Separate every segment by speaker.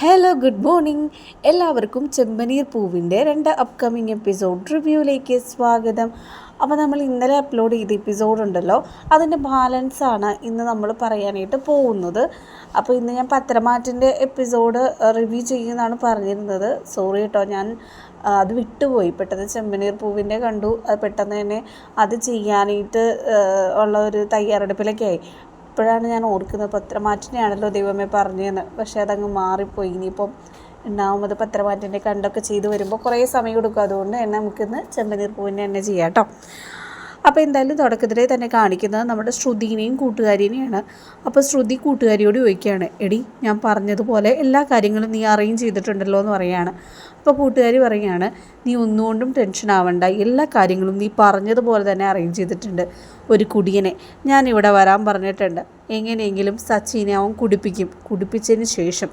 Speaker 1: Hello good morning എല്ലാവർക്കും ചെമ്പനീർ പൂവിന്റെ രണ്ട് അപ്കമിങ് എപ്പിസോഡ് റിവ്യൂയിലേക്ക് സ്വാഗതം. അപ്പോൾ നമ്മൾ ഇന്നലെ അപ്ലോഡ് ചെയ്ത എപ്പിസോഡ് ഉണ്ടല്ലോ അതിന്റെ ബാലൻസ് ആണ് ഇന്ന് നമ്മൾ പറയാനായിട്ട് പോകുന്നത്. അപ്പോൾ ഇന്ന് ഞാൻ പത്രമാറ്റിന്റെ എപ്പിസോഡ് റിവ്യൂ ചെയ്യുമെന്നാണ് പറഞ്ഞിരുന്നത്. സോറി കേട്ടോ ഞാൻ അത് വിട്ടുപോയി. പെട്ടെന്ന് ചെമ്പനീർ പൂവിന്റെ കണ്ടു. അത് പെട്ടെന്ന് തന്നെ അത് ചെയ്യാനായിട്ട് ഉള്ള ഒരു തയ്യാറെടുപ്പിലൊക്കെ ആയി. ഇപ്പോഴാണ് ഞാൻ ഓർക്കുന്നത് പത്രമാറ്റിനെയാണല്ലോ ദൈവമേ പറഞ്ഞതെന്ന് പക്ഷേ അതങ്ങ് മാറിപ്പോയി. ഇനിയിപ്പം ഉണ്ടാവുമ്പോൾ പത്രമാറ്റിന്റെ കണ്ടൊക്കെ ചെയ്ത് വരുമ്പോൾ കുറേ സമയം എടുക്കും. അതുകൊണ്ട് തന്നെ നമുക്കിന്ന് ചെമ്പനീർ പൂവിന്റെ തന്നെ ചെയ്യാം കേട്ടോ. അപ്പോൾ എന്തായാലും തുടക്കത്തിലെ തന്നെ കാണിക്കുന്നത് നമ്മുടെ ശ്രുതിനെയും കൂട്ടുകാരിനെയാണ്. അപ്പോൾ ശ്രുതി കൂട്ടുകാരിയോട് ചോദിക്കുകയാണ് എടി ഞാൻ പറഞ്ഞതുപോലെ എല്ലാ കാര്യങ്ങളും നീ അറേഞ്ച് ചെയ്തിട്ടുണ്ടല്ലോ എന്ന് പറയാണ് അപ്പോൾ കൂട്ടുകാരി പറയുകയാണ് നീ ഒന്നുകൊണ്ടും ടെൻഷൻ ആവണ്ട. എല്ലാ കാര്യങ്ങളും നീ പറഞ്ഞതുപോലെ തന്നെ അറേഞ്ച് ചെയ്തിട്ടുണ്ട്. ഒരു കുടിയനെ ഞാൻ ഇവിടെ വരാൻ പറഞ്ഞിട്ടുണ്ട്. എങ്ങനെയെങ്കിലും സച്ചിനെ അവൻ കുടിപ്പിക്കും. കുടിപ്പിച്ചതിന് ശേഷം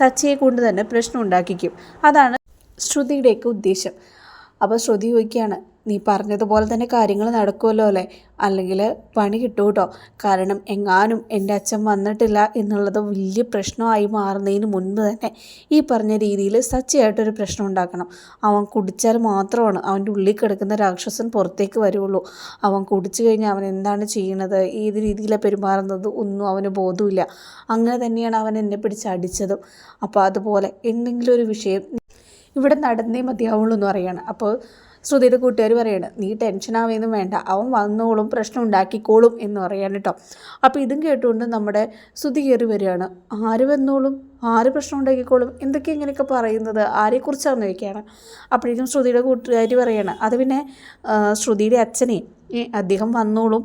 Speaker 1: സച്ചിയെ കൊണ്ട് തന്നെ പ്രശ്നം ഉണ്ടാക്കിക്കും. അതാണ് ശ്രുതിയുടെയൊക്കെ ഉദ്ദേശം. അപ്പോൾ ശ്രുതി ചോദിക്കുകയാണ് നീ പറഞ്ഞതുപോലെ തന്നെ കാര്യങ്ങൾ നടക്കുമല്ലോ അല്ലേ? അല്ലെങ്കിൽ പണി കിട്ടും കേട്ടോ കാരണം എങ്ങാനും എന്റെ അച്ഛൻ വന്നിട്ടില്ല എന്നുള്ളത് വലിയ പ്രശ്നമായി മാറുന്നതിന് മുൻപ് തന്നെ ഈ പറഞ്ഞ രീതിയിൽ സച്ചയായിട്ടൊരു പ്രശ്നം ഉണ്ടാക്കണം. അവൻ കുടിച്ചാൽ മാത്രമാണ് അവന്റെ ഉള്ളിൽ കിടക്കുന്ന രാക്ഷസൻ പുറത്തേക്ക് വരുള്ളൂ. അവൻ കുടിച്ചു കഴിഞ്ഞാൽ അവൻ എന്താണ് ചെയ്യുന്നത്? ഏത് രീതിയിലാണ് പെരുമാറുന്നത്? ഒന്നും അവന് ബോധമില്ല അങ്ങനെ തന്നെയാണ് അവൻ എന്നെ പിടിച്ച് അടിച്ചതും. അപ്പോൾ അതുപോലെ എന്തെങ്കിലും ഒരു വിഷയം ഇവിടെ നടന്നേ മതിയാവുള്ളൂ എന്ന് പറയുകയാണ് അപ്പോൾ ശ്രുതിയുടെ കൂട്ടുകാർ പറയാണ് നീ ടെൻഷൻ ആവുകയൊന്നും വേണ്ട അവൻ വന്നോളും പ്രശ്നം ഉണ്ടാക്കിക്കോളും എന്ന് പറയാണ് കേട്ടോ അപ്പോൾ ഇതും കേട്ടുകൊണ്ട് നമ്മുടെ ശ്രുതി കയറി വരികയാണ്. ആര് വന്നോളും? ആര് പ്രശ്നം ഉണ്ടാക്കിക്കോളും? എന്തൊക്കെ ഇങ്ങനെയൊക്കെ പറയുന്നത്? ആരെക്കുറിച്ചാണെന്ന് ചോദിക്കുകയാണ്. അപ്പോഴേക്കും ശ്രുതിയുടെ കൂട്ടുകാർ പറയാണ് അത് പിന്നെ ശ്രുതിയുടെ അച്ഛനെ ഏ, അദ്ദേഹം വന്നോളും.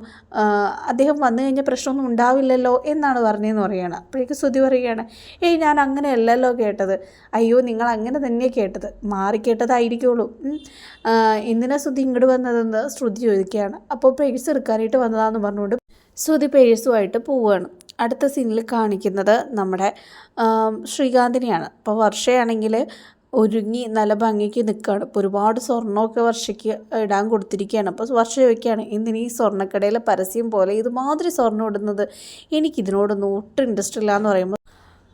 Speaker 1: അദ്ദേഹം വന്നു കഴിഞ്ഞാൽ പ്രശ്നമൊന്നും ഉണ്ടാവില്ലല്ലോ എന്നാണ് പറഞ്ഞതെന്ന് പറയുകയാണ്. അപ്പോഴേക്കും ശ്രുതി പറയുകയാണ് ഏയ് ഞാൻ അങ്ങനെയല്ലല്ലോ കേട്ടത്. അയ്യോ നിങ്ങൾ അങ്ങനെ തന്നെ കേട്ടത്. മാറി കേട്ടതായിരിക്കുള്ളൂ എന്തിനാ ശ്രുതി ഇങ്ങോട്ട് വന്നതെന്ന് ശ്രുതി ചോദിക്കുകയാണ്. അപ്പോൾ പേഴ്സ് എടുക്കാനായിട്ട് വന്നതാന്ന് പറഞ്ഞുകൊണ്ട് ശ്രുതി പേഴ്സുമായിട്ട് പോവുകയാണ്. അടുത്ത സീനിൽ കാണിക്കുന്നത് നമ്മുടെ ശ്രീകാന്തിനെയാണ്. അപ്പോൾ വർഷയാണെങ്കിൽ ഒരുങ്ങി നല്ല ഭംഗിക്ക് നിൽക്കുകയാണ്. ഇപ്പോൾ ഒരുപാട് സ്വർണമൊക്കെ വർഷയ്ക്ക് ഇടാൻ കൊടുത്തിരിക്കുകയാണ്. അപ്പോൾ വർഷ ചോദിക്കുകയാണ് ഈ സ്വർണക്കടയിലെ പരസ്യം പോലെ ഇതുമാതിരി സ്വർണം ഇടുന്നത്? എനിക്കിതിനോടൊന്നും ഒട്ടും ഇൻട്രസ്റ്റ് ഇല്ല എന്ന് പറയുമ്പോൾ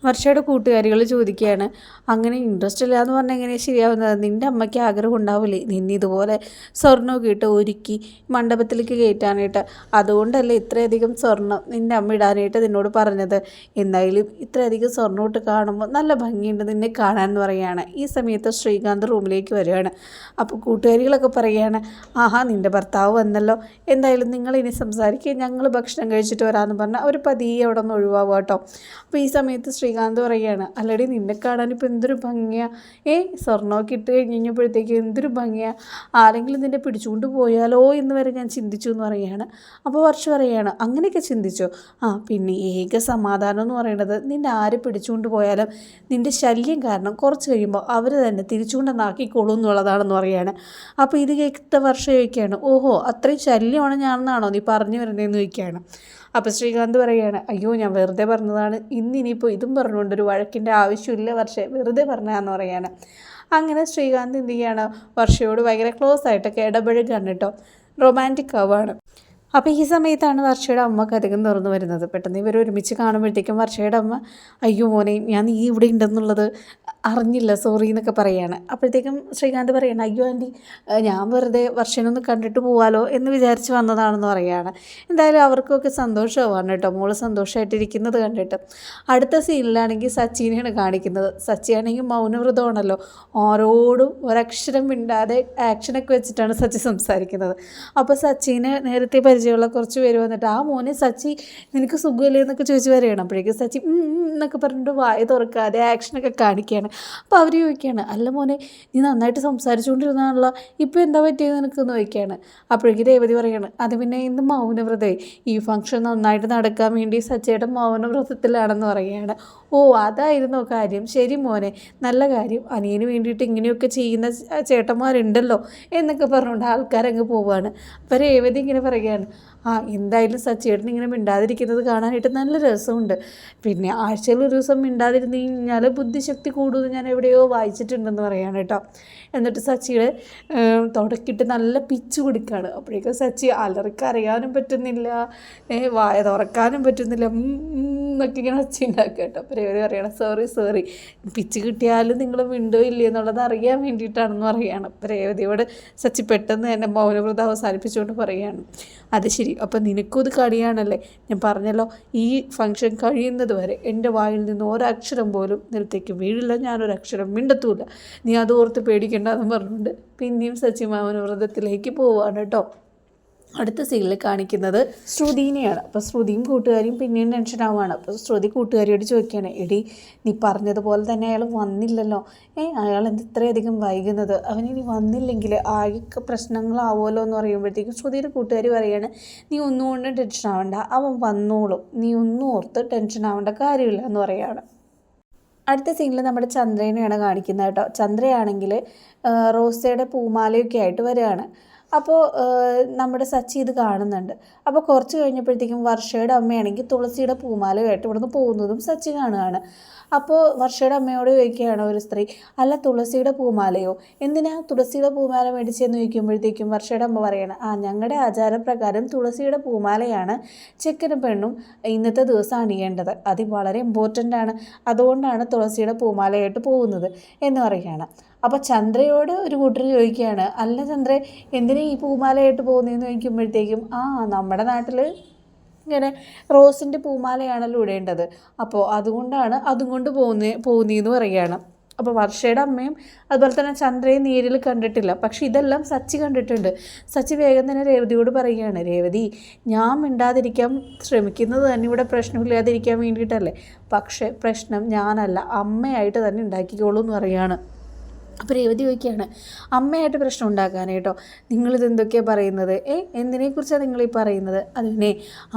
Speaker 1: വർഷയുടെ കൂട്ടുകാരികൾ ചോദിക്കുകയാണ് അങ്ങനെ ഇൻട്രസ്റ്റ് ഇല്ല എന്ന് പറഞ്ഞാൽ എങ്ങനെയാണ് ശരിയാവുന്നത്? നിന്റെ അമ്മയ്ക്ക് ആഗ്രഹം ഉണ്ടാവില്ലേ? നിന്നെ ഇതുപോലെ സ്വർണമൊക്കെ ഇട്ട് ഒരുക്കി മണ്ഡപത്തിലേക്ക് കയറ്റാനായിട്ട്. അതുകൊണ്ടല്ലേ ഇത്രയധികം സ്വർണം നിന്റെ അമ്മ ഇടാനായിട്ട് നിന്നോട് പറഞ്ഞത്. എന്തായാലും ഇത്രയധികം സ്വർണം ഇട്ട് കാണുമ്പോൾ നല്ല ഭംഗിയുണ്ട് നിന്നെ കാണാൻ എന്ന് പറയുകയാണ്. ഈ സമയത്ത് ശ്രീകാന്ത് റൂമിലേക്ക് വരികയാണ്. അപ്പോൾ കൂട്ടുകാരികളൊക്കെ പറയുകയാണ് ആഹാ നിന്റെ ഭർത്താവ് വന്നല്ലോ. എന്തായാലും നിങ്ങൾ ഇനി സംസാരിക്കുക ഞങ്ങൾ ഭക്ഷണം കഴിച്ചിട്ട് വരാമെന്ന് പറഞ്ഞാൽ അവർ പതിയെ അവിടെ നിന്ന് ഒഴിവാകും കേട്ടോ. അപ്പോൾ ഈ സമയത്ത് ശ്രീകാന്ത് പറയുകയാണ് അല്ലടി നിന്നെ കാണാൻ ഇപ്പോൾ എന്തൊരു ഭംഗിയാണ് ഏ സ്വർണമൊക്കെ ഇട്ട് കഴിഞ്ഞപ്പോഴത്തേക്ക് എന്തൊരു ഭംഗിയാണ് ആരെങ്കിലും നിന്നെ പിടിച്ചുകൊണ്ട് പോയാലോ എന്ന് വരെ ഞാൻ ചിന്തിച്ചു എന്ന് പറയുകയാണ്. അപ്പോൾ വർഷ പറയുകയാണ് അങ്ങനെയൊക്കെ ചിന്തിച്ചു? ആ പിന്നെ ഏക സമാധാനം എന്ന് പറയുന്നത് നിന്നെ ആര് പിടിച്ചുകൊണ്ട് പോയാലും നിന്റെ ശല്യം കാരണം കുറച്ച് കഴിയുമ്പോൾ അവർ തന്നെ തിരിച്ചുകൊണ്ടെന്നാക്കിക്കോളൂ എന്നുള്ളതാണെന്ന് പറയുകയാണ്. അപ്പോൾ ഇത് കേട്ട വർഷം ചോദിക്കുകയാണ് ഓഹോ അത്രയും ശല്യമാണ് ഞാനെന്നാണോ നീ പറഞ്ഞു വരുന്നതെന്ന് ചോദിക്കുകയാണ്. അപ്പോൾ ശ്രീകാന്ത് പറയുകയാണ് അയ്യോ ഞാൻ വെറുതെ പറഞ്ഞതാണ്. ഇന്നിനിയിപ്പോൾ ഇതും പറഞ്ഞുകൊണ്ട് ഒരു വഴക്കിന്റെ ആവശ്യമില്ല. വർഷേ വെറുതെ പറഞ്ഞതാന്ന് പറയുകയാണ് അങ്ങനെ ശ്രീകാന്ത് എന്ത് ചെയ്യുകയാണ് വർഷയോട് ഭയങ്കര ക്ലോസ് ആയിട്ടൊക്കെ ഇടപഴകാണ് കേട്ടോ. റൊമാന്റിക് ആവാണ്. അപ്പോൾ ഈ സമയത്താണ് വർഷയുടെ അമ്മ കഥകം തുറന്നു വരുന്നത്. പെട്ടെന്ന് ഇവർ ഒരുമിച്ച് കാണുമ്പോഴത്തേക്കും വർഷയുടെ അമ്മ അയ്യോ മോനെ ഞാൻ നീ ഇവിടെ ഉണ്ടെന്നുള്ളത് അറിഞ്ഞില്ല സോറി എന്നൊക്കെ പറയാണ്. അപ്പോഴത്തേക്കും ശ്രീകാന്ത് പറയണം അയ്യോ ആന്റി ഞാൻ വെറുതെ വർഷനൊന്ന് കണ്ടിട്ട് പോവാലോ എന്ന് വിചാരിച്ച് വന്നതാണെന്ന് പറയുകയാണ് എന്തായാലും അവർക്കൊക്കെ സന്തോഷമാവാണ് കേട്ടോ. മോൾ സന്തോഷമായിട്ടിരിക്കുന്നത് കണ്ടിട്ട്. അടുത്ത സീനിലാണെങ്കിൽ സച്ചിനെയാണ് കാണിക്കുന്നത്. സച്ചിയാണെങ്കിൽ മൗനവ്രതമാണല്ലോ. ഓരോടും ഒരക്ഷരം മിണ്ടാതെ ആക്ഷനൊക്കെ വെച്ചിട്ടാണ് സച്ചി സംസാരിക്കുന്നത്. അപ്പോൾ സച്ചിനെ നേരത്തെ പരിചയമുള്ള കുറച്ച് പേര് വന്നിട്ട് ആ മോനെ സച്ചി നിനക്ക് സുഖമില്ലേ? എന്നൊക്കെ ചോദിച്ച് വരികയാണ്. അപ്പോഴേക്കും സച്ചി എന്നൊക്കെ പറഞ്ഞിട്ട് വായ തുറക്കാതെ ആക്ഷനൊക്കെ കാണിക്കുകയാണ്. അപ്പോൾ അവർ ചോദിക്കുകയാണ് അല്ല മോനെ നീ നന്നായിട്ട് സംസാരിച്ചുകൊണ്ടിരുന്നാണല്ലോ ഇപ്പോൾ എന്താ പറ്റിയത് നിനക്കെന്ന് ചോദിക്കുകയാണ്. അപ്പോഴേക്കും രേവതി പറയുകയാണ് അത് പിന്നെ ഇന്ന് മൗനവ്രതേ ഈ ഫംഗ്ഷൻ നന്നായിട്ട് നടക്കാൻ വേണ്ടി സച്ചയുടെ മൗനവ്രതത്തിലാണെന്ന് പറയുകയാണ്. ഓ അതായിരുന്നു കാര്യം. ശരി മോനെ നല്ല കാര്യം. അനിയന് വേണ്ടിയിട്ട് ഇങ്ങനെയൊക്കെ ചെയ്യുന്ന ചേട്ടന്മാരുണ്ടല്ലോ എന്നൊക്കെ പറഞ്ഞുകൊണ്ട് ആൾക്കാരങ്ങ് പോവുകയാണ് അപ്പോൾ രേവതി ഇങ്ങനെ പറയുകയാണ് ആ എന്തായാലും സച്ചേട്ടൻ ഇങ്ങനെ മിണ്ടാതിരിക്കുന്നത് കാണാനായിട്ട് നല്ല രസമുണ്ട്. പിന്നെ ആഴ്ചയിൽ ഒരു ദിവസം മിണ്ടാതിരുന്ന് കഴിഞ്ഞാൽ ബുദ്ധിശക്തി കൂടുതൽ ഞാൻ എവിടെയോ വായിച്ചിട്ടുണ്ടെന്ന് പറയാണ് കേട്ടോ. എന്നിട്ട് സച്ചിയുടെ തുടക്കിട്ട് നല്ല പിച്ച് കൊടുക്കുകയാണ് അപ്പോഴേക്കും സച്ചി അലറിക്കറിയാനും പറ്റുന്നില്ല വായ തുറക്കാനും പറ്റുന്നില്ല എന്നൊക്കെ ഇങ്ങനെ സച്ചി ഉണ്ടാക്കുക കേട്ടോ. അപ്പോൾ ഇവർ പറയണം സോറി സോറി പിച്ച് കിട്ടിയാലും നിങ്ങൾ വിണ്ടോ ഇല്ലേ എന്നുള്ളത് അറിയാൻ വേണ്ടിയിട്ടാണെന്ന് പറയുകയാണ്. അപ്പോൾ രേവതിയോട് സച്ചി പെട്ടെന്ന് തന്നെ മൗനവ്രതം അവസാനിപ്പിച്ചുകൊണ്ട് പറയുകയാണ് അത് ശരി അപ്പം നിനക്കും ഇത് കളിയാണല്ലേ? ഞാൻ പറഞ്ഞല്ലോ ഈ ഫംഗ്ഷൻ കഴിയുന്നത് വരെ എന്റെ വായിൽ നിന്ന് ഒരക്ഷരം പോലും നിലത്തേക്ക് വീഴില്ല ഞാനൊരക്ഷരം മിണ്ടത്തുമില്ല. നീ അത് ഓർത്ത് പേടിക്കണ്ടെന്ന് പറഞ്ഞുകൊണ്ട് പിന്നെയും സച്ചിമാമൻ വ്രതത്തിലേക്ക് പോവുകയാണ് കേട്ടോ. അടുത്ത സീനിൽ കാണിക്കുന്നത് ശ്രുതിനെയാണ്. അപ്പോൾ ശ്രുതിയും കൂട്ടുകാരിയും പിന്നെയും ടെൻഷൻ ആവുകയാണ് അപ്പോൾ ശ്രുതി കൂട്ടുകാരിയോട് ചോദിക്കുകയാണ് എടി നീ പറഞ്ഞതുപോലെ തന്നെ അയാൾ വന്നില്ലല്ലോ. ഏ അയാൾ എന്ത് ഇത്രയധികം വൈകുന്നത്? അവനിനി വന്നില്ലെങ്കിൽ ആകെ പ്രശ്നങ്ങളാവുമല്ലോ എന്ന് പറയുമ്പോഴത്തേക്കും ശ്രുതിയുടെ കൂട്ടുകാരി പറയാണ് നീ ഒന്നുകൊണ്ടും ടെൻഷൻ ആവണ്ട. അവൻ വന്നോളും. നീ ഒന്നും ഓർത്ത് ടെൻഷൻ ആവേണ്ട കാര്യമില്ല എന്ന് പറയുകയാണ് അടുത്ത സീനിൽ നമ്മുടെ ചന്ദ്രനെയാണ് കാണിക്കുന്നത് കേട്ടോ. ചന്ദ്രയാണെങ്കിൽ റോസയുടെ പൂമാലയൊക്കെ ആയിട്ട് വരികയാണ്. അപ്പോൾ നമ്മുടെ സച്ചി ഇത് കാണുന്നുണ്ട്. അപ്പോൾ കുറച്ച് കഴിഞ്ഞപ്പോഴത്തേക്കും വർഷയുടെ അമ്മയാണെങ്കിൽ തുളസിയുടെ പൂമാലയുമായിട്ട് ഇവിടുന്ന് പോകുന്നതും സച്ചി കാണുകയാണ്. അപ്പോൾ വർഷയുടെ അമ്മയോട് ചോദിക്കുകയാണ് ഒരു സ്ത്രീ അല്ല തുളസിയുടെ പൂമാലയോ? എന്തിനാ തുളസിയുടെ പൂമാല മേടിച്ചെന്ന് ചോദിക്കുമ്പോഴത്തേക്കും വർഷയുടെ അമ്മ പറയണം ആ ഞങ്ങളുടെ ആചാരപ്രകാരം തുളസിയുടെ പൂമാലയാണ് ചെക്കനും പെണ്ണും ഇന്നത്തെ ദിവസം അണിയേണ്ടത്. അത് വളരെ ഇമ്പോർട്ടന്റ് ആണ്. അതുകൊണ്ടാണ് തുളസിയുടെ പൂമാലയായിട്ട് പോകുന്നത് എന്ന് പറയുകയാണ്. അപ്പോൾ ചന്ദ്രയോട് ഒരു കൂട്ടർ ചോദിക്കുകയാണ് അല്ല ചന്ദ്ര എന്തിനാ ഈ പൂമാലയായിട്ട് പോകുന്നതെന്ന് ചോദിക്കുമ്പോഴത്തേക്കും ആ നമ്മുടെ നാട്ടിൽ ഇങ്ങനെ റോസിന്റെ പൂമാലയാണല്ലോ ഇടേണ്ടത്. അപ്പോൾ അതുകൊണ്ടാണ് അതും കൊണ്ട് പോകുന്നേ പോകുന്നതെന്ന് പറയുകയാണ്. അപ്പോൾ വർഷയുടെ അമ്മയും അതുപോലെ തന്നെ ചന്ദ്രയെ നേരിൽ കണ്ടിട്ടില്ല. പക്ഷെ ഇതെല്ലാം സച്ചി കണ്ടിട്ടുണ്ട്. സച്ചി വേഗം തന്നെ രേവതിയോട് പറയുകയാണ് രേവതി ഞാൻ മിണ്ടാതിരിക്കാൻ ശ്രമിക്കുന്നത് തന്നെ ഇവിടെ പ്രശ്നമില്ലാതിരിക്കാൻ വേണ്ടിയിട്ടല്ലേ? പക്ഷേ പ്രശ്നം ഞാനല്ല അമ്മയായിട്ട് തന്നെ ഉണ്ടാക്കിക്കോളൂ എന്ന് പറയുകയാണ്. അപ്പോൾ രേവതി ചോദിക്കുകയാണ് അമ്മയായിട്ട് പ്രശ്നം ഉണ്ടാക്കാനായിട്ടോ നിങ്ങളിത് എന്തൊക്കെയാണ് പറയുന്നത്? ഏ എന്തിനെക്കുറിച്ചാണ് നിങ്ങൾ ഈ പറയുന്നത്? അതിനെ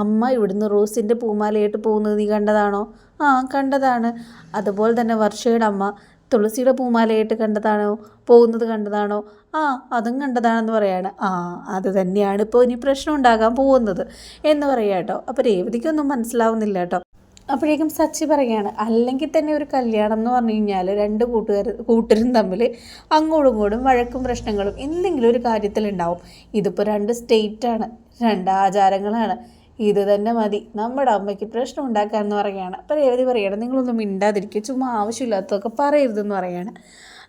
Speaker 1: അമ്മ ഇവിടുന്ന് റോസിന്റെ പൂമാലയായിട്ട് പോകുന്നത് നീ കണ്ടതാണോ? ആ കണ്ടതാണ്. അതുപോലെ തന്നെ വർഷയുടെ അമ്മ തുളസിയുടെ പൂമാലയായിട്ട് കണ്ടതാണോ? പോകുന്നത് കണ്ടതാണോ? ആ അതും കണ്ടതാണെന്ന് പറയാണ്. ആ അത് തന്നെയാണ് ഇപ്പോൾ ഇനി പ്രശ്നം ഉണ്ടാകാൻ പോകുന്നത് എന്ന് പറയാം കേട്ടോ. അപ്പോൾ രേവതിക്കൊന്നും മനസ്സിലാവുന്നില്ല കേട്ടോ. അപ്പോഴേക്കും സച്ചി പറയുകയാണ് അല്ലെങ്കിൽ തന്നെ ഒരു കല്യാണം എന്ന് പറഞ്ഞു കഴിഞ്ഞാൽ രണ്ട് കൂട്ടുകാർ കൂട്ടരും തമ്മിൽ അങ്ങോട്ടും ഇങ്ങോട്ടും വഴക്കും പ്രശ്നങ്ങളും എന്തെങ്കിലും ഒരു കാര്യത്തിലുണ്ടാവും ഇതിപ്പോൾ രണ്ട് സ്റ്റേറ്റാണ് രണ്ട് ആചാരങ്ങളാണ്. ഇത് തന്നെ മതി. നമ്മുടെ അമ്മയ്ക്ക് പ്രശ്നം ഉണ്ടാക്കാമെന്ന് പറയുകയാണ്. അപ്പോൾ രേവതി പറയുകയാണ് നിങ്ങളൊന്നും മിണ്ടാതിരിക്കുക ചുമ്മാ ആവശ്യമില്ലാത്തതൊക്കെ പറയരുതെന്ന് പറയുകയാണ്.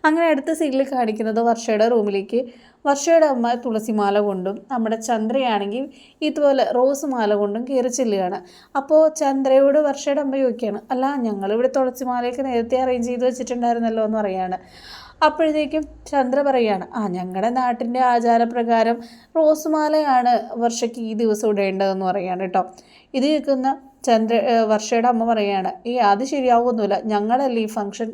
Speaker 1: അങ്ങനെ അടുത്ത സീനിൽ കാണിക്കുന്നത് വർഷയുടെ റൂമിലേക്ക് വർഷയുടെ അമ്മ തുളസിമാല കൊണ്ടും നമ്മുടെ ചന്ദ്രയാണെങ്കിൽ ഇതുപോലെ റോസ് മാല കൊണ്ടും കീറിച്ചില്ലുകയാണ് ചെല്ലുകയാണ്. അപ്പോൾ ചന്ദ്രയോട് വർഷയുടെ അമ്മ ചോദിക്കുകയാണ് അല്ല ഞങ്ങളിവിടെ തുളസിമാലയൊക്കെ നേരത്തെ അറേഞ്ച് ചെയ്ത് വെച്ചിട്ടുണ്ടായിരുന്നല്ലോ എന്ന് പറയാണ്. അപ്പോഴത്തേക്കും ചന്ദ്ര പറയുകയാണ് ആ ഞങ്ങളുടെ നാട്ടിന്റെ ആചാരപ്രകാരം റോസ് മാലയാണ് വർഷയ്ക്ക് ഈ ദിവസം ഇടേണ്ടതെന്ന് പറയാണ് കേട്ടോ. ഇത് കേൾക്കുന്ന ചന്ദ്ര വർഷയുടെ അമ്മ പറയുകയാണ് ഈ അത് ശരിയാവുമൊന്നുമില്ല ഞങ്ങളല്ലേ ഈ ഫംഗ്ഷൻ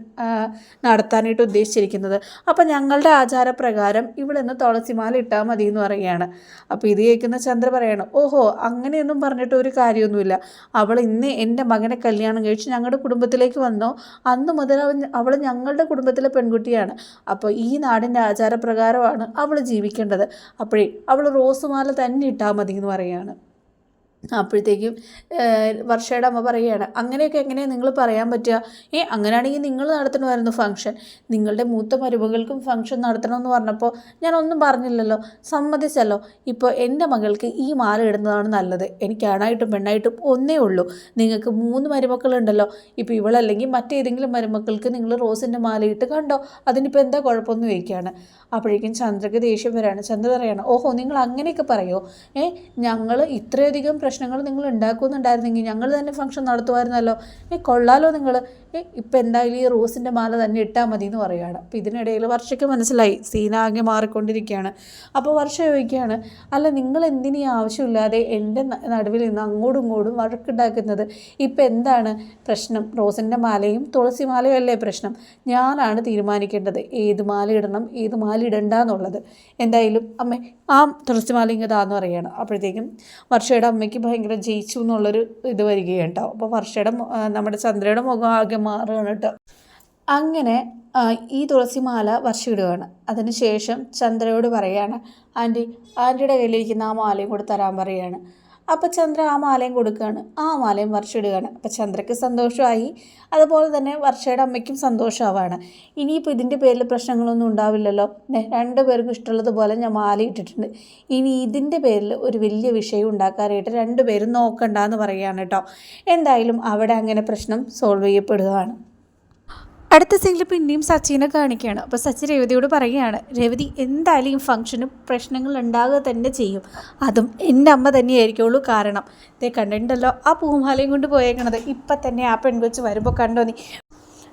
Speaker 1: നടത്താനായിട്ട് ഉദ്ദേശിച്ചിരിക്കുന്നത്. അപ്പം ഞങ്ങളുടെ ആചാരപ്രകാരം ഇവിടെ നിന്ന് തുളസിമാല ഇട്ടാൽ മതി എന്ന് പറയുകയാണ്. അപ്പോൾ ഇത് കേൾക്കുന്ന ചന്ദ്ര പറയാണ് ഓഹോ അങ്ങനെയൊന്നും പറഞ്ഞിട്ട് ഒരു കാര്യമൊന്നുമില്ല. അവൾ ഇന്ന് എന്റെ മകനെ കല്യാണം കഴിച്ച് ഞങ്ങളുടെ കുടുംബത്തിലേക്ക് വന്നോ? അന്ന് മുതൽ അവൻ അവൾ ഞങ്ങളുടെ കുടുംബത്തിലെ പെൺകുട്ടിയാണ്. അപ്പോൾ ഈ നാടിന്റെ ആചാരപ്രകാരമാണ് അവൾ ജീവിക്കേണ്ടത്. അപ്പോഴേ അവൾ റോസുമാല തന്നെ ഇട്ടാൽ മതി എന്ന് പറയുകയാണ്. അപ്പോഴത്തേക്കും വർഷയുടെ അമ്മ പറയുകയാണ് അങ്ങനെയൊക്കെ എങ്ങനെയാണ് നിങ്ങൾ പറയാൻ പറ്റുക? ഏ അങ്ങനെയാണെങ്കിൽ നിങ്ങൾ നടത്തണമായിരുന്നു ഫംഗ്ഷൻ. നിങ്ങളുടെ മൂത്ത മരുമകൾക്കും ഫംഗ്ഷൻ നടത്തണമെന്ന് പറഞ്ഞപ്പോൾ ഞാൻ ഒന്നും പറഞ്ഞില്ലല്ലോ. സമ്മതിച്ചല്ലോ. ഇപ്പോൾ എന്റെ മകൾക്ക് ഈ മാല ഇടുന്നതാണ് നല്ലത്. എനിക്ക് ആണായിട്ടും പെണ്ണായിട്ടും ഒന്നേ ഉള്ളൂ. നിങ്ങൾക്ക് മൂന്ന് മരുമക്കളുണ്ടല്ലോ. ഇപ്പോൾ ഇവളല്ലെങ്കിൽ മറ്റേതെങ്കിലും മരുമക്കൾക്ക് നിങ്ങൾ റോസിന്റെ മാലയിട്ട് കണ്ടോ? അതിനിപ്പോൾ എന്താ കുഴപ്പമൊന്നും ചോദിക്കുകയാണ്. അപ്പോഴേക്കും ചന്ദ്രക്ക് ദേഷ്യം വരാണ് ചന്ദ്ര പറയാണ് ഓഹോ നിങ്ങൾ അങ്ങനെയൊക്കെ പറയുമോ ഏ ഞങ്ങൾ ഇത്രയധികം പ്രശ്നങ്ങൾ നിങ്ങൾ ഉണ്ടാക്കുന്നുണ്ടായിരുന്നെങ്കിൽ ഞങ്ങൾ തന്നെ ഫംഗ്ഷൻ നടത്തുമായിരുന്നല്ലോ. ഏ കൊള്ളാലോ നിങ്ങൾ. ഇപ്പം എന്തായാലും ഈ റോസിന്റെ മാല തന്നെ ഇട്ടാൽ മതി എന്ന് പറയുകയാണ്. അപ്പോൾ ഇതിനിടയിൽ വർഷയ്ക്ക് മനസ്സിലായി സീന ആകെ മാറിക്കൊണ്ടിരിക്കുകയാണ്. അപ്പോൾ വർഷ ചോദിക്കുകയാണ് അല്ല നിങ്ങൾ എന്തിനീ ആവശ്യമില്ലാതെ എന്റെ നടുവിൽ നിന്ന് അങ്ങോട്ടും ഇങ്ങോട്ടും വഴക്കുണ്ടാക്കുന്നത്? ഇപ്പം എന്താണ് പ്രശ്നം? റോസിന്റെ മാലയും തുളസി മാലയും അല്ലേ പ്രശ്നം? ഞാനാണ് തീരുമാനിക്കേണ്ടത്. ഏത് മാല ഇടണം ഏത് മാല ഇടണ്ട എന്നുള്ളത് എന്തായാലും അമ്മ ആ തുളസി മാല ഇങ്ങതാന്ന് പറയുകയാണ്. അപ്പോഴത്തേക്കും വർഷയുടെ അമ്മയ്ക്ക് ഭയങ്കര ജയിച്ചു എന്നുള്ളൊരു ഇത് വരികയാണ് കേട്ടോ അപ്പോൾ വർഷയുടെ നമ്മുടെ ചന്ദ്രയുടെ മുഖം ആകെ മാറുകയാണ് കേട്ടോ. അങ്ങനെ ഈ തുളസിമാല വർഷിടുകയാണ് അതിനുശേഷം ചന്ദ്രയോട് പറയാണ് ആന്റി ആന്റിയുടെ കയ്യിലിരിക്കുന്ന ആ മാലയും കൂടെ തരാൻ പറയുകയാണ് അപ്പോൾ ചന്ദ്ര ആ മാലയും കൊടുക്കുകയാണ്. ആ മാലയും വർഷയിടുകയാണ് അപ്പോൾ ചന്ദ്രയ്ക്ക് സന്തോഷമായി. അതുപോലെ തന്നെ വർഷയുടെ അമ്മയ്ക്കും സന്തോഷമാവാണ്. ഇനിയിപ്പോൾ ഇതിന്റെ പേരിൽ പ്രശ്നങ്ങളൊന്നും ഉണ്ടാവില്ലല്ലോ. രണ്ടു പേർക്കും ഇഷ്ടമുള്ളതുപോലെ ഞാൻ മാല ഇട്ടിട്ടുണ്ട്. ഇനി ഇതിന്റെ പേരിൽ ഒരു വലിയ വിഷയം ഉണ്ടാക്കാനായിട്ട് രണ്ടുപേരും നോക്കണ്ട എന്ന് പറയുകയാണ് കേട്ടോ. എന്തായാലും അവിടെ അങ്ങനെ പ്രശ്നം സോൾവ് ചെയ്യപ്പെടുകയാണ്. അടുത്ത സീനിൽ പിന്നെയും സച്ചിനെ കാണിക്കുകയാണ്. അപ്പോൾ സച്ചി രേവതിയോട് പറയുകയാണ് രേവതി എന്തായാലും ഈ ഫംഗ്ഷന് പ്രശ്നങ്ങൾ ഉണ്ടാകുക തന്നെ ചെയ്യും. അതും എന്റെ അമ്മ തന്നെയായിരിക്കുള്ളൂ കാരണം. ഇതേ കണ്ടിട്ടുണ്ടല്ലോ ആ പൂമാലയും കൊണ്ട് പോയേക്കണത്. ഇപ്പം തന്നെ ആ പെൺകൊച്ച് വരുമ്പോൾ കണ്ടോ നീ?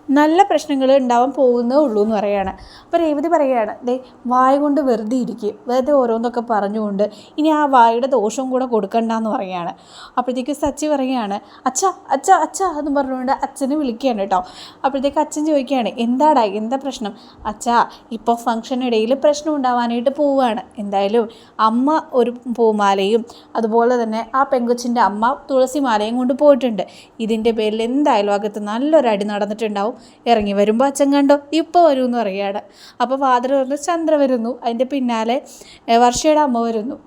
Speaker 1: നല്ല പ്രശ്നങ്ങൾ ഉണ്ടാവാൻ പോകുന്നേ ഉള്ളൂ എന്ന് പറയുകയാണ്. അപ്പോൾ രേവതി പറയുകയാണ് ദേ വായ കൊണ്ട് വെറുതെ ഇരിക്കുക വെറുതെ ഓരോന്നൊക്കെ പറഞ്ഞുകൊണ്ട് ഇനി ആ വായുടെ ദോഷവും കൂടെ കൊടുക്കണ്ട എന്ന് പറയുകയാണ്. അപ്പോഴത്തേക്ക് സച്ചി പറയുകയാണ് അച്ഛ അച്ഛ അച്ഛ എന്ന് പറഞ്ഞുകൊണ്ട് അച്ഛനെ വിളിക്കുകയാണ് കേട്ടോ. അപ്പോഴത്തേക്ക് അച്ഛൻ ചോദിക്കുകയാണ് എന്താടാ എന്താ പ്രശ്നം? അച്ഛാ ഇപ്പോൾ ഫംഗ്ഷനിടയിൽ പ്രശ്നം ഉണ്ടാവാനായിട്ട് പോവുകയാണ്. എന്തായാലും അമ്മ ഒരു പൂമാലയും അതുപോലെ തന്നെ ആ പെങ്കൊച്ചിന്റെ അമ്മ തുളസിമാലയും കൊണ്ട് പോയിട്ടുണ്ട്. ഇതിന്റെ പേരിൽ എന്തായാലും അകത്ത് നല്ലൊരു അടി നടന്നിട്ടുണ്ടാവും. ഇറങ്ങി വരുമ്പോൾ അച്ഛൻ കണ്ടോ ഇപ്പോൾ വരും എന്ന് പറയുകയാണ്. അപ്പോൾ ഫാദർ പറഞ്ഞു ചന്ദ്ര വരുന്നു. അതിന്റെ പിന്നാലെ വർഷയുടെ അമ്മ വരുന്നു.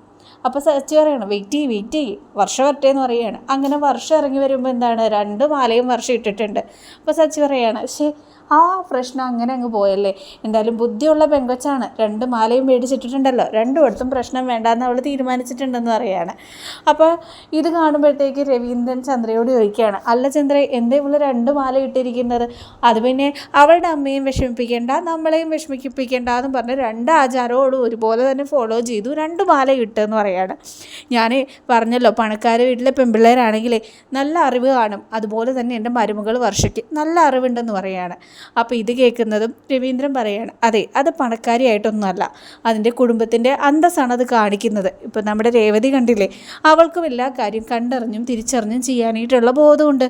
Speaker 1: അപ്പോൾ സച്ചി പറയണം വെയിറ്റ് ചെയ്യ് വെയിറ്റ് ചെയ്യ് വർഷം വരട്ടെ എന്ന് പറയുകയാണ്. അങ്ങനെ വർഷം ഇറങ്ങി വരുമ്പോൾ എന്താണ് രണ്ട് മാലയും വർഷം ഇട്ടിട്ടുണ്ട്. അപ്പോൾ സച്ചി പറയാണ് പക്ഷേ ആ പ്രശ്നം അങ്ങനെ അങ്ങ് പോയല്ലേ? എന്തായാലും ബുദ്ധിയുള്ള പെങ്കൊച്ചാണ്. രണ്ട് മാലയും മേടിച്ചിട്ടിട്ടുണ്ടല്ലോ. രണ്ടുമിടത്തും പ്രശ്നം വേണ്ടാന്ന് അവൾ തീരുമാനിച്ചിട്ടുണ്ടെന്ന് പറയാണ്. അപ്പോൾ ഇത് കാണുമ്പോഴത്തേക്ക് രവീന്ദ്രൻ ചന്ദ്രയോട് ചോദിക്കുകയാണ്. അല്ല ചന്ദ്ര എന്താ ഇവൾ രണ്ട് മാല ഇട്ടിരിക്കുന്നത്? അത് പിന്നെ അവളുടെ അമ്മയും വിഷമിപ്പിക്കേണ്ട നമ്മളെയും വിഷമിപ്പിക്കേണ്ട എന്ന് പറഞ്ഞ് രണ്ട് ആചാരവും ഒരുപോലെ തന്നെ ഫോളോ ചെയ്തു രണ്ട് മാല ഇട്ടെന്ന് പറയാണ്. ഞാൻ പറഞ്ഞല്ലോ പണക്കാർ വീട്ടിലെ പെൺപിള്ളേരാണെങ്കിൽ നല്ല അറിവ് കാണും. അതുപോലെ തന്നെ എന്റെ മരുമകൾ വർഷയ്ക്ക് നല്ല അറിവുണ്ടെന്ന് പറയാണ്. അപ്പോൾ ഇത് കേൾക്കുന്നതും രവീന്ദ്രൻ പറയാണ് അതെ അത് പണക്കാരിയായിട്ടൊന്നുമല്ല. അതിന്റെ കുടുംബത്തിന്റെ അന്തസ്സാണ് അത് കാണിക്കുന്നത്. ഇപ്പോൾ നമ്മുടെ രേവതി കണ്ടില്ലേ അവൾക്കും എല്ലാ കാര്യം കണ്ടറിഞ്ഞും തിരിച്ചറിഞ്ഞും ചെയ്യാനായിട്ടുള്ള ബോധമുണ്ട്.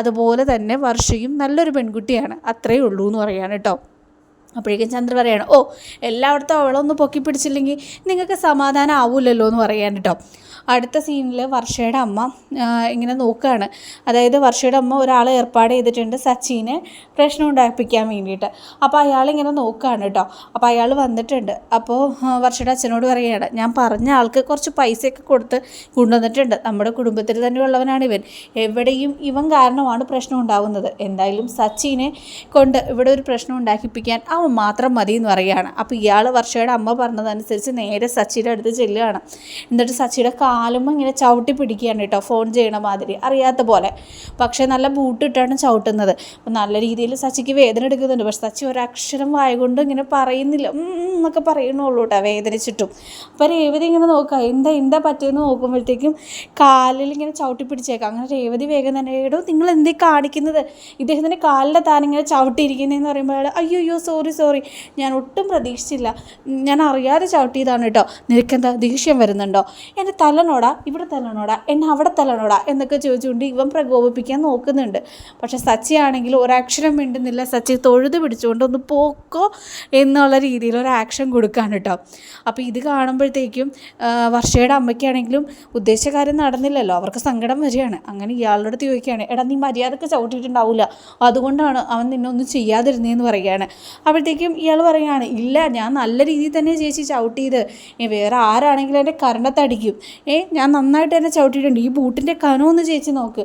Speaker 1: അതുപോലെ തന്നെ വർഷയും നല്ലൊരു പെൺകുട്ടിയാണ് അത്രയേ ഉള്ളൂ എന്ന് പറയാണ് കേട്ടോ. അപ്പോഴേക്കും ചന്ദ്ര പറയാണ് ഓ എല്ലായിടത്തും അവളൊന്ന് പൊക്കി പിടിച്ചില്ലെങ്കിൽ നിങ്ങൾക്ക് സമാധാനം ആവൂലല്ലോ എന്ന് പറയാൻ കേട്ടോ. അടുത്ത സീനിൽ വർഷയുടെ അമ്മ ഇങ്ങനെ നോക്കുകയാണ് അതായത് വർഷയുടെ അമ്മ ഒരാളെ ഏർപ്പാട് ചെയ്തിട്ടുണ്ട് സച്ചിനെ പ്രശ്നം ഉണ്ടാക്കിപ്പിക്കാൻ വേണ്ടിയിട്ട്. അപ്പോൾ അയാൾ ഇങ്ങനെ നോക്കുകയാണ് കേട്ടോ. അപ്പോൾ അയാൾ വന്നിട്ടുണ്ട്. അപ്പോൾ വർഷയുടെ അച്ഛനോട് പറയുകയാണ് ഞാൻ പറഞ്ഞ ആൾക്ക് കുറച്ച് പൈസയൊക്കെ കൊടുത്ത് കൊണ്ടുവന്നിട്ടുണ്ട്. നമ്മുടെ കുടുംബത്തിൽ തന്നെ ഉള്ളവനാണ് ഇവൻ. എവിടെയും ഇവൻ കാരണമാണ് പ്രശ്നം ഉണ്ടാകുന്നത് എന്തായാലും സച്ചിനെ കൊണ്ട് ഇവിടെ ഒരു പ്രശ്നം ഉണ്ടാക്കിപ്പിക്കാൻ അവൻ മാത്രം മതി എന്ന് പറയുകയാണ്. അപ്പോൾ ഇയാൾ വർഷയുടെ അമ്മ പറഞ്ഞതനുസരിച്ച് നേരെ സച്ചിയുടെ അടുത്ത് ചെല്ലുകയാണ്. എന്നിട്ട് സച്ചിയുടെ കാലുമ്മ ഇങ്ങനെ ചവിട്ടി പിടിക്കുകയാണ് കേട്ടോ. ഫോൺ ചെയ്യണ മാതിരി. അറിയാത്ത പോലെ. പക്ഷേ നല്ല ബൂട്ടിട്ടാണ് ചവിട്ടുന്നത്. അപ്പം നല്ല രീതിയിൽ സച്ചിക്ക് വേദന എടുക്കുന്നുണ്ട്. പക്ഷെ സച്ചി ഒരക്ഷരം വായകൊണ്ട് ഇങ്ങനെ പറയുന്നില്ല. എന്നൊക്കെ പറയണുള്ളൂ കേട്ടോ വേദനിച്ചിട്ടും. അപ്പോൾ രേവതി ഇങ്ങനെ നോക്കുക. എന്താ എന്താ പറ്റിയെന്ന് നോക്കുമ്പോഴത്തേക്കും കാലിൽ ഇങ്ങനെ ചവിട്ടി പിടിച്ചേക്കാം. അങ്ങനെ രേവതി വേഗം തന്നെ എടോ നിങ്ങൾ എന്തേ കാണിക്കുന്നത്? ഇദ്ദേഹത്തിന്റെ കാലിലെ താനിങ്ങനെ ചവിട്ടിയിരിക്കുന്നതെന്ന് പറയുമ്പോൾ അയ്യോ അയ്യോ സോറി സോറി ഞാൻ ഒട്ടും പ്രതീക്ഷിച്ചില്ല. ഞാൻ അറിയാതെ ചവിട്ടിയതാണ് കേട്ടോ. നിനക്കെന്താ ദേഷ്യം വരുന്നുണ്ടോ? എന്റെ തലനോടാ ഇവിടെ തല്ലണോടാ എന്നെ അവിടെ തല്ലണോടാ എന്നൊക്കെ ചോദിച്ചുകൊണ്ട് ഇവൻ പ്രകോപിപ്പിക്കാൻ നോക്കുന്നുണ്ട്. പക്ഷെ സച്ചി ആണെങ്കിൽ ഒരക്ഷരം മിണ്ടുന്നില്ല. സച്ചി തൊഴുത് പിടിച്ചുകൊണ്ട് ഒന്ന് പോക്കോ എന്നുള്ള രീതിയിൽ ഒരു ആക്ഷൻ കൊടുക്കാൻ കേട്ടോ. അപ്പോൾ ഇത് കാണുമ്പോഴത്തേക്കും വർഷയുടെ അമ്മയ്ക്കാണെങ്കിലും ഉദ്ദേശകാര്യം കാര്യം നടന്നില്ലല്ലോ. അവർക്ക് സങ്കടം വരികയാണ്. അങ്ങനെ ഇയാളുടെ അടുത്ത് ചോദിക്കുകയാണ് എടാ നീ മര്യാദയ്ക്ക് ചവിട്ടിയിട്ടുണ്ടാവില്ല അതുകൊണ്ടാണ് അവൻ നിന്നെ നിന്നൊന്നും ചെയ്യാതിരുന്നതെന്ന് പറയുകയാണ്. അപ്പോഴത്തേക്കും ഇയാൾ പറയുകയാണ് ഇല്ല ഞാൻ നല്ല രീതിയിൽ തന്നെ ചേച്ചി ചവിട്ടിയത്. വേറെ ആരാണെങ്കിലും എന്റെ കരണത്തടിക്കും. ഏ ഞാൻ നന്നായിട്ട് തന്നെ ചവിട്ടിയിട്ടുണ്ട്. ഈ ബൂട്ടിന്റെ കനമൊന്ന് ചേച്ചി നോക്ക്.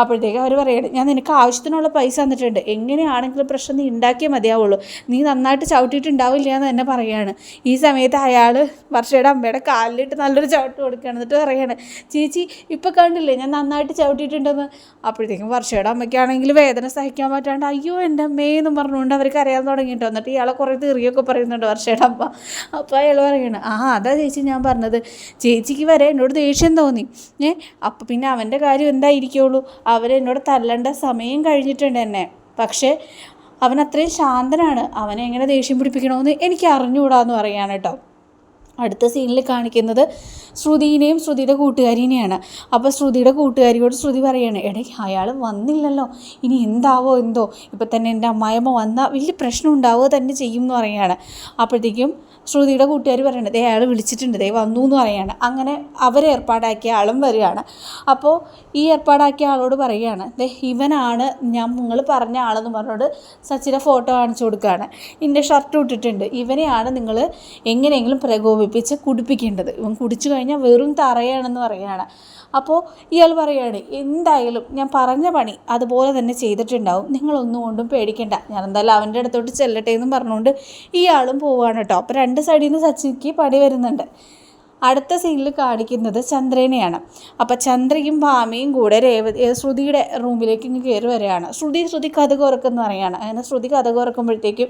Speaker 1: അപ്പോഴത്തേക്ക് അവർ പറയുകയാണ് ഞാൻ നിനക്ക് ആവശ്യത്തിനുള്ള പൈസ തന്നിട്ടുണ്ട്. എങ്ങനെയാണെങ്കിലും പ്രശ്നം നീ ഉണ്ടാക്കിയേ മതിയാവുള്ളൂ. നീ നന്നായിട്ട് ചവിട്ടിയിട്ടുണ്ടാവില്ല എന്ന് തന്നെ പറയുകയാണ് ഈ സമയത്ത് അയാൾ വർഷയുടെ അമ്മയുടെ കാലിലിട്ട് നല്ലൊരു ചവിട്ട് കൊടുക്കുകയാണ്. എന്നിട്ട് പറയാണ് ചേച്ചി ഇപ്പോൾ കണ്ടില്ലേ ഞാൻ നന്നായിട്ട് ചവിട്ടിയിട്ടുണ്ടെന്ന്? അപ്പോഴത്തേക്കും വർഷയുടെ അമ്മയ്ക്കാണെങ്കിൽ വേദന സഹിക്കാൻ പറ്റാണ്ട് അയ്യോ എന്റെ അമ്മേന്നും പറഞ്ഞുകൊണ്ട് അവർക്ക് അറിയാൻ തുടങ്ങിയിട്ടോ. എന്നിട്ട് ഇയാളെ കുറേ തെറിയൊക്കെ പറയുന്നുണ്ട് വർഷയുടെ അമ്മ. അപ്പോൾ അയാൾ പറയാണ് ആ അതാ ചേച്ചി ഞാൻ പറഞ്ഞത്. ചേച്ചിക്ക് വരെ എന്നോട് ദേഷ്യം തോന്നി. ഏ അപ്പോൾ പിന്നെ അവന്റെ കാര്യം എന്തായിരിക്കുള്ളൂ? അവരെന്നോട് തല്ലേണ്ട സമയം കഴിഞ്ഞിട്ടുണ്ട് എന്നെ. പക്ഷേ അവൻ അത്രയും ശാന്തനാണ്. അവനെ എങ്ങനെ ദേഷ്യം പിടിപ്പിക്കണമെന്ന് എനിക്ക് അറിഞ്ഞുകൂടാന്ന് പറയാണ് കേട്ടോ. അടുത്ത സീനിൽ കാണിക്കുന്നത് ശ്രുതിനെയും ശ്രുതിയുടെ കൂട്ടുകാരിനെയാണ്. അപ്പോൾ ശ്രുതിയുടെ കൂട്ടുകാരിയോട് ശ്രുതി പറയാണ് എടേ അയാൾ വന്നില്ലല്ലോ. ഇനി എന്താവോ എന്തോ? ഇപ്പം തന്നെ എന്റെ അമ്മായിമ്മ വന്നാൽ വലിയ പ്രശ്നം ഉണ്ടാവുക തന്നെ ചെയ്യും എന്ന് പറയുകയാണ് അപ്പോഴത്തേക്കും ശ്രുതിയുടെ കൂട്ടുകാർ പറയണത് ദേ അയാൾ വിളിച്ചിട്ടുണ്ട്. ദേ വന്നു എന്ന് പറയുകയാണ് അങ്ങനെ അവർ ഏർപ്പാടാക്കിയ ആളും വരികയാണ്. അപ്പോൾ ഈ ഏർപ്പാടാക്കിയ ആളോട് പറയുകയാണ് ദേ ഇവനാണ് ഞാൻ നിങ്ങൾ പറഞ്ഞ ആളെന്ന് പറഞ്ഞോട് സച്ചിന്റെ ഫോട്ടോ കാണിച്ചു കൊടുക്കുകയാണ് ഇതിന്റെ ഷർട്ട് ഇട്ടിട്ടുണ്ട്. ഇവനെയാണ് നിങ്ങൾ എങ്ങനെയെങ്കിലും പ്രകോപിപ്പിച്ച് കുടിപ്പിക്കേണ്ടത്. ഇവൻ കുടിച്ചു കഴിഞ്ഞാൽ വെറും തറയാണെന്ന് പറയുകയാണ് അപ്പോൾ ഇയാൾ പറയുകയാണ് എന്തായാലും ഞാൻ പറഞ്ഞ പണി അതുപോലെ തന്നെ ചെയ്തിട്ടുണ്ടാവും. നിങ്ങളൊന്നും കൊണ്ടും പേടിക്കണ്ട. ഞാൻ എന്തായാലും അവന്റെ അടുത്തോട്ട് ചെല്ലട്ടെ എന്നും പറഞ്ഞുകൊണ്ട് ഇയാളും പോവുകയാണ് കേട്ടോ. അപ്പോൾ രണ്ട് സൈഡിൽ നിന്ന് സച്ചിക്ക് പണി വരുന്നുണ്ട്. അടുത്ത സീനിൽ കാണിക്കുന്നത് ചന്ദ്രനെയാണ്. അപ്പം ചന്ദ്രയും ഭാമയും കൂടെ രേവതി ശ്രുതിയുടെ റൂമിലേക്ക് ഇങ്ങ് കയറി വരികയാണ്. ശ്രുതി ശ്രുതി കഥ കുറക്കെന്ന് പറയുകയാണ്. അങ്ങനെ ശ്രുതി കഥ കുറക്കുമ്പോഴത്തേക്കും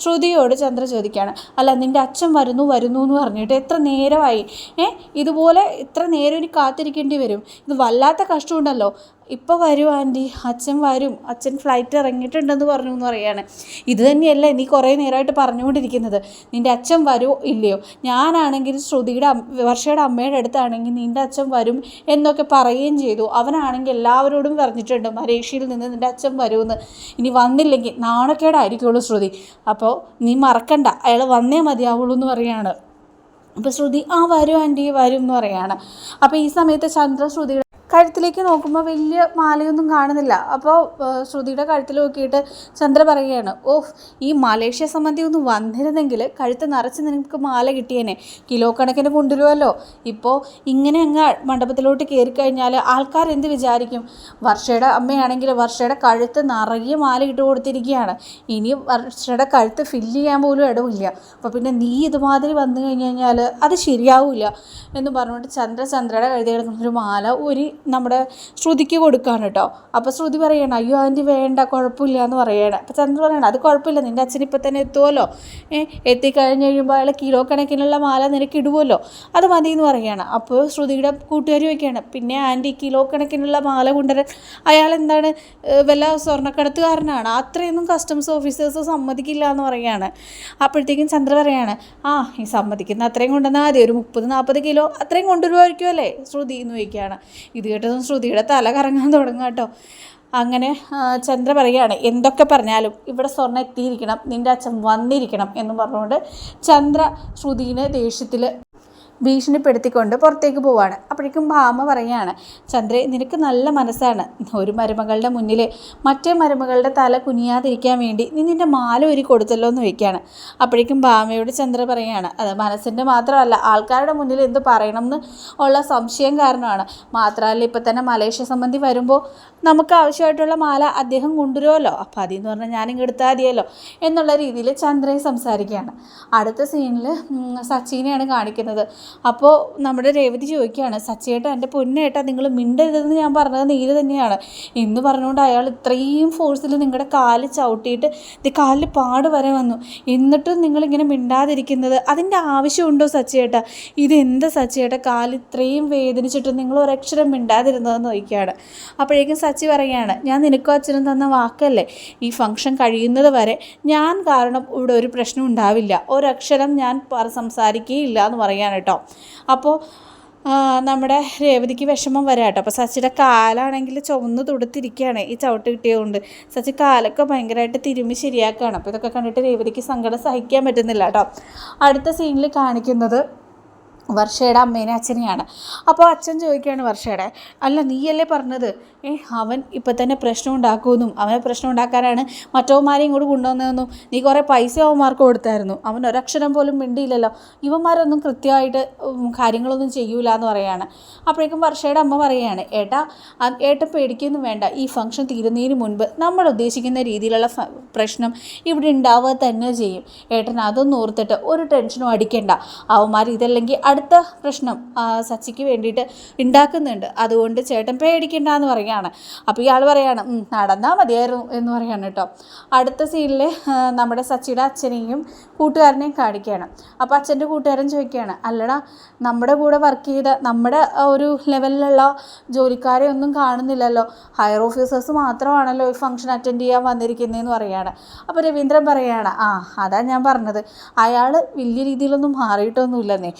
Speaker 1: ശ്രുതിയോട് ചന്ദ്ര ചോദിക്കുകയാണ് അല്ല നിന്റെ അച്ഛൻ വരുന്നു വരുന്നു എന്ന് പറഞ്ഞിട്ട് എത്ര നേരമായി? ഏ ഇതുപോലെ ഇത്ര നേരം ഇനി കാത്തിരിക്കേണ്ടി വരും? ഇത് വല്ലാത്ത കഷ്ടമുണ്ടല്ലോ. ഇപ്പോൾ വരും ആന്റി അച്ഛൻ വരും. അച്ഛൻ ഫ്ലൈറ്റ് ഇറങ്ങിയിട്ടുണ്ടെന്ന് പറഞ്ഞു എന്ന് പറയാണ്. ഇത് തന്നെയല്ല നീ കുറേ നേരമായിട്ട് പറഞ്ഞുകൊണ്ടിരിക്കുന്നത്. നിന്റെ അച്ഛൻ വരുമോ ഇല്ലയോ? ഞാനാണെങ്കിൽ ശ്രുതിയുടെ വർഷയുടെ അമ്മയുടെ അടുത്താണെങ്കിൽ നിന്റെ അച്ഛൻ വരും എന്നൊക്കെ പറയുകയും ചെയ്തു. അവനാണെങ്കിൽ എല്ലാവരോടും പറഞ്ഞിട്ടുണ്ട് മലേഷ്യയിൽ നിന്ന് നിന്റെ അച്ഛൻ വരുമെന്ന്. ഇനി വന്നില്ലെങ്കിൽ നാണക്കേടായിരിക്കുള്ളൂ ശ്രുതി. അപ്പോൾ നീ മറക്കണ്ട. അയാൾ വന്നേ മതിയാവുള്ളൂ എന്ന് പറയാണ്. അപ്പോൾ ശ്രുതി ആ വരും ആന്റി വരും എന്ന് പറയാണ്. അപ്പോൾ ഈ സമയത്ത് ചന്ദ്ര ശ്രുതിയുടെ കഴുത്തിലേക്ക് നോക്കുമ്പോൾ വലിയ മാലയൊന്നും കാണുന്നില്ല. അപ്പോൾ ശ്രുതിയുടെ കഴുത്തിൽ നോക്കിയിട്ട് ചന്ദ്ര പറയുകയാണ് ഓഹ് ഈ മലേഷ്യ സംബന്ധി ഒന്ന് വന്നിരുന്നെങ്കിൽ കഴുത്ത് നിറച്ച് നിനക്ക് മാല കിട്ടിയേനെ. കിലോ കണക്കിന് കൊണ്ടുവരുമല്ലോ ഇപ്പോൾ ഇങ്ങനെ അങ്ങ് മണ്ഡപത്തിലോട്ട് കയറി കഴിഞ്ഞാൽ ആൾക്കാർ എന്ത് വിചാരിക്കും? വർഷയുടെ അമ്മയാണെങ്കിൽ വർഷയുടെ കഴുത്ത് നിറയെ മാല ഇട്ട് കൊടുത്തിരിക്കുകയാണ്. ഇനി വർഷയുടെ കഴുത്ത് ഫില്ല് ചെയ്യാൻ പോലും ഇടവില്ല. അപ്പോൾ പിന്നെ നീ ഇതുമാതിരി വന്നു കഴിഞ്ഞ് കഴിഞ്ഞാൽ അത് ശരിയാവില്ല എന്ന് പറഞ്ഞുകൊണ്ട് ചന്ദ്ര ചന്ദ്രയുടെ കഴുതി കിടക്കുന്ന ഒരു മാല ഒരു നമ്മുടെ ശ്രുതിക്ക് കൊടുക്കുകയാണ് കേട്ടോ. അപ്പോൾ ശ്രുതി പറയണം അയ്യോ ആന്റി വേണ്ട കുഴപ്പമില്ല എന്ന് പറയണം. അപ്പോൾ ചന്ദ്ര പറയണം അത് കുഴപ്പമില്ല നിന്റെ അച്ഛൻ ഇപ്പം തന്നെ എത്തുമല്ലോ ഏഹ് എത്തിക്കഴിഞ്ഞ് കഴിയുമ്പോൾ അയാൾ കിലോ കണക്കിനുള്ള മാല നിനക്ക് ഇടുമല്ലോ അത് മതി എന്ന് പറയുകയാണ് അപ്പോൾ ശ്രുതിയുടെ കൂട്ടുകാരി വയ്ക്കുകയാണ് പിന്നെ ആന്റി കിലോ കണക്കിനുള്ള മാല കൊണ്ടുവരാൻ അയാൾ എന്താണ് വല്ല സ്വർണക്കടത്തുകാരനാണ്? അത്രയൊന്നും കസ്റ്റംസ് ഓഫീസേഴ്സ് സമ്മതിക്കില്ല എന്ന് പറയുകയാണ് അപ്പോഴത്തേക്കും ചന്ദ്ര പറയാണ് ആ ഈ സമ്മതിക്കുന്ന അത്രയും കൊണ്ടുവന്നാൽ മതി. ഒരു മുപ്പത് നാൽപ്പത് കിലോ അത്രയും കൊണ്ടുവരുമായിരിക്കും അല്ലേ? ശ്രുതി എന്ന് ചോദിക്കുകയാണ്. ഇത് കേട്ടതും ശ്രുതിയുടെ തല കറങ്ങാൻ തുടങ്ങും കേട്ടോ. അങ്ങനെ ചന്ദ്ര പറയുകയാണ് എന്തൊക്കെ പറഞ്ഞാലും ഇവിടെ സ്വർണം എത്തിയിരിക്കണം നിന്റെ അച്ഛൻ വന്നിരിക്കണം എന്ന് പറഞ്ഞുകൊണ്ട് ചന്ദ്ര ശ്രുതിനെ ദേഷ്യത്തിൽ ഭീഷണിപ്പെടുത്തിക്കൊണ്ട് പുറത്തേക്ക് പോവാണ്. അപ്പോഴേക്കും ഭാമ പറയുകയാണ് ചന്ദ്രേ നിനക്ക് നല്ല മനസ്സാണ്. ഒരു മരുമകളുടെ മുന്നിൽ മറ്റേ മരുമകളുടെ തല കുനിയാതിരിക്കാൻ വേണ്ടി നീ നിന്റെ മാല ഒരു കൊടുത്തല്ലോ എന്ന് വയ്ക്കുകയാണ് അപ്പോഴേക്കും ഭാമയോട് ചന്ദ്ര പറയുകയാണ് അത് മനസ്സിന്റെ മാത്രമല്ല ആൾക്കാരുടെ മുന്നിൽ എന്ത് പറയണം എന്ന് ഉള്ള സംശയം കാരണമാണ്. മാത്രമല്ല ഇപ്പം തന്നെ മലേഷ്യ സംബന്ധി വരുമ്പോൾ നമുക്ക് ആവശ്യമായിട്ടുള്ള മാല അദ്ദേഹം കൊണ്ടുവരുമല്ലോ. അപ്പോൾ അതിൽ നിന്ന് പറഞ്ഞാൽ ഞാനും എടുത്താൽ മതിയല്ലോ എന്നുള്ള രീതിയിൽ ചന്ദ്രയെ സംസാരിക്കുകയാണ്. അടുത്ത സീനിൽ സച്ചിനെയാണ് കാണിക്കുന്നത്. അപ്പോൾ നമ്മുടെ രേവതി ചോദിക്കുകയാണ് സച്ചേട്ടാ എന്റെ പൊന്നേട്ടാ നിങ്ങൾ മിണ്ടരുതെന്ന് ഞാൻ പറഞ്ഞത് നീര് തന്നെയാണ്. എന്ന് പറഞ്ഞുകൊണ്ട് അയാൾ ഇത്രയും ഫോഴ്സിൽ നിങ്ങളുടെ കാൽ ചവിട്ടിയിട്ട് ഇത് കാലിൽ പാട് വരെ വന്നു. എന്നിട്ടും നിങ്ങളിങ്ങനെ മിണ്ടാതിരിക്കുന്നത് അതിന്റെ ആവശ്യമുണ്ടോ സച്ചേട്ടാ ഇതെന്താ സച്ചേട്ടാ കാൽ ഇത്രയും വേദനിച്ചിട്ട് നിങ്ങൾ ഒരക്ഷരം മിണ്ടാതിരുന്നതെന്ന് ചോദിക്കുകയാണ്. അപ്പോഴേക്കും സച്ചി പറയുകയാണ് ഞാൻ നിനക്കും അച്ഛനും തന്ന വാക്കല്ലേ? ഈ ഫംഗ്ഷൻ കഴിയുന്നത് വരെ ഞാൻ കാരണം ഇവിടെ ഒരു പ്രശ്നം ഉണ്ടാവില്ല. ഒരക്ഷരം ഞാൻ സംസാരിക്കുകയില്ല എന്ന് പറയാണ് കേട്ടോ. അപ്പോൾ നമ്മുടെ രേവതിക്ക് വിഷമം വരാം കേട്ടോ അപ്പോൾ സച്ചിയുടെ കാലാണെങ്കിൽ ചുവന്ന് തുടുത്തിരിക്കുകയാണ് ഈ ചവിട്ട് കിട്ടിയതുകൊണ്ട്. സച്ചി കാലൊക്കെ ഭയങ്കരമായിട്ട് തിരുമ്മി ശരിയാക്കുകയാണ്. അപ്പോൾ ഇതൊക്കെ കണ്ടിട്ട് രേവതിക്ക് സങ്കടം സഹിക്കാൻ പറ്റുന്നില്ല കേട്ടോ. അടുത്ത സീനിൽ കാണിക്കുന്നത് വർഷയുടെ അമ്മേനെ അച്ഛനെയാണ്. അപ്പോൾ അച്ഛൻ ചോദിക്കുകയാണ് വർഷയുടെ അല്ല നീയല്ലേ പറഞ്ഞത്? ഏ അവൻ ഇപ്പം തന്നെ പ്രശ്നം ഉണ്ടാക്കുമെന്നും അവനെ പ്രശ്നം ഉണ്ടാക്കാനാണ് മറ്റവന്മാരെയും ഇങ്ങോട്ട് കൊണ്ടുവന്നതെന്നും നീ കുറേ പൈസ അവന്മാർക്ക് കൊടുത്തായിരുന്നു. അവൻ ഒരക്ഷരം പോലും മിണ്ടിയില്ലല്ലോ. ഇവന്മാരൊന്നും കൃത്യമായിട്ട് കാര്യങ്ങളൊന്നും ചെയ്യൂല എന്ന് പറയാണ്. അപ്പോഴേക്കും വർഷയുടെ അമ്മ പറയുകയാണ് ഏട്ടാ ഏട്ട പേടിക്കൊന്നും വേണ്ട. ഈ ഫംഗ്ഷൻ തീരുന്നതിന് മുൻപ് നമ്മൾ ഉദ്ദേശിക്കുന്ന രീതിയിലുള്ള പ്രശ്നം ഇവിടെ ഉണ്ടാവുക തന്നെ ചെയ്യും. ഏട്ടൻ അതൊന്നും ഓർത്തിട്ട് ഒരു ടെൻഷനും അടിക്കേണ്ട. അവന്മാർ ഇതല്ലെങ്കിൽ അടുത്ത പ്രശ്നം സച്ചിക്ക് വേണ്ടിയിട്ട് ഉണ്ടാക്കുന്നുണ്ട് അതുകൊണ്ട് ചേട്ടൻ പേടിക്കണ്ട എന്ന് പറയുകയാണ് അപ്പോൾ ഇയാൾ പറയാണ് "ഉം, നടന്നാൽ മതിയായിരുന്നു എന്ന് പറയാണ് കേട്ടോ. അടുത്ത സീനിൽ നമ്മുടെ സച്ചിയുടെ അച്ഛനെയും കൂട്ടുകാരനെയും കാണിക്കുകയാണ് അപ്പോൾ അച്ഛന്റെ കൂട്ടുകാരൻ ചോദിക്കുകയാണ് അല്ലടാ നമ്മുടെ കൂടെ വർക്ക് ചെയ്ത നമ്മുടെ ഒരു ലെവലിലുള്ള ജോലിക്കാരെ ഒന്നും കാണുന്നില്ലല്ലോ. ഹയർ ഓഫീസേഴ്സ് മാത്രമാണല്ലോ ഈ ഫംഗ്ഷൻ അറ്റൻഡ് ചെയ്യാൻ വന്നിരിക്കുന്നതെന്ന് പറയുകയാണ് അപ്പോൾ രവീന്ദ്രൻ പറയുകയാണ് ആ അതാ ഞാൻ പറഞ്ഞത്. അയാൾ വലിയ രീതിയിലൊന്നും മാറിയിട്ടൊന്നുമില്ലെന്നേ.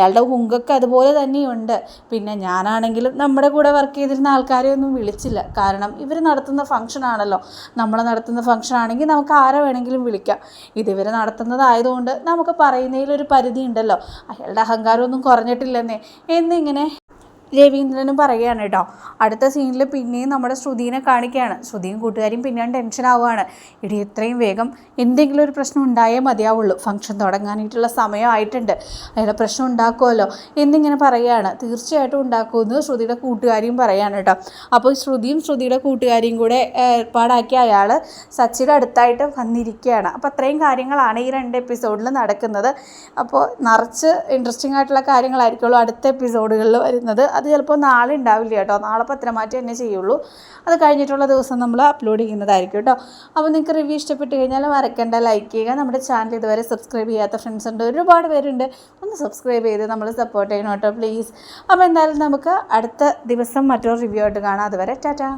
Speaker 1: അയാളുടെ ഹുങ്കൊക്കെ അതുപോലെ തന്നെയുണ്ട്. പിന്നെ ഞാനാണെങ്കിലും നമ്മുടെ കൂടെ വർക്ക് ചെയ്തിരുന്ന ആൾക്കാരെ ഒന്നും വിളിച്ചില്ല. കാരണം ഇവർ നടത്തുന്ന ഫംഗ്ഷൻ ആണല്ലോ. നമ്മൾ നടത്തുന്ന ഫംഗ്ഷൻ ആണെങ്കിൽ നമുക്ക് ആരെ വേണമെങ്കിലും വിളിക്കാം. ഇതിവർ നടത്തുന്നതായതുകൊണ്ട് നമുക്ക് പറയുന്നതിലൊരു പരിധി ഉണ്ടല്ലോ അയാളുടെ അഹങ്കാരമൊന്നും കുറഞ്ഞിട്ടില്ലെന്നേ. എന്നിങ്ങനെ രവീന്ദ്രനും പറയുകയാണ് കേട്ടോ. അടുത്ത സീനിൽ പിന്നെയും നമ്മുടെ ശ്രുതിനെ കാണിക്കുകയാണ്. ശ്രുതിയും കൂട്ടുകാരും പിന്നെയും ടെൻഷൻ ആവുകയാണ്. ഇടി എത്രയും വേഗം എന്തെങ്കിലും ഒരു പ്രശ്നം ഉണ്ടായേ മതിയാവുള്ളൂ. ഫംഗ്ഷൻ തുടങ്ങാനായിട്ടുള്ള സമയമായിട്ടുണ്ട് അയാളെ പ്രശ്നം ഉണ്ടാക്കുമല്ലോ എന്നിങ്ങനെ പറയുകയാണ്. തീർച്ചയായിട്ടും ഉണ്ടാക്കുമെന്ന് ശ്രുതിയുടെ കൂട്ടുകാരിയും പറയാണ് കേട്ടോ. അപ്പോൾ ശ്രുതിയും ശ്രുതിയുടെ കൂട്ടുകാരിയും കൂടെ ഏർപ്പാടാക്കി അയാൾ സച്ചിയുടെ അടുത്തായിട്ട് വന്നിരിക്കുകയാണ്. അപ്പോൾ അത്രയും കാര്യങ്ങളാണ് ഈ രണ്ട് എപ്പിസോഡിൽ നടക്കുന്നത്. അപ്പോൾ നിറച്ച് ഇൻട്രസ്റ്റിംഗ് ആയിട്ടുള്ള കാര്യങ്ങളായിരിക്കുള്ളൂ അടുത്ത എപ്പിസോഡുകളിൽ വരുന്നത്. അത് ചിലപ്പോൾ നാളെ ഉണ്ടാവില്ല കേട്ടോ. നാളെ പത്രമാറ്റി തന്നെ ചെയ്യുള്ളൂ. അത് കഴിഞ്ഞിട്ടുള്ള ദിവസം നമ്മൾ അപ്ലോഡ് ചെയ്യുന്നതായിരിക്കും കേട്ടോ. അപ്പോൾ നിങ്ങൾക്ക് റിവ്യൂ ഇഷ്ടപ്പെട്ട് കഴിഞ്ഞാൽ മറക്കണ്ട. ലൈക്ക് ചെയ്യുക. നമ്മുടെ ചാനൽ ഇതുവരെ സബ്സ്ക്രൈബ് ചെയ്യാത്ത ഫ്രണ്ട്സ് ഉണ്ട്. ഒരുപാട് പേരുണ്ട്. ഒന്ന് സബ്സ്ക്രൈബ് ചെയ്ത് നമ്മൾ സപ്പോർട്ട് ചെയ്യണം കേട്ടോ പ്ലീസ് അപ്പോൾ എന്തായാലും നമുക്ക് അടുത്ത ദിവസം മറ്റൊരു റിവ്യൂ ആയിട്ട് കാണാം. അതുവരെ ടാറ്റാ.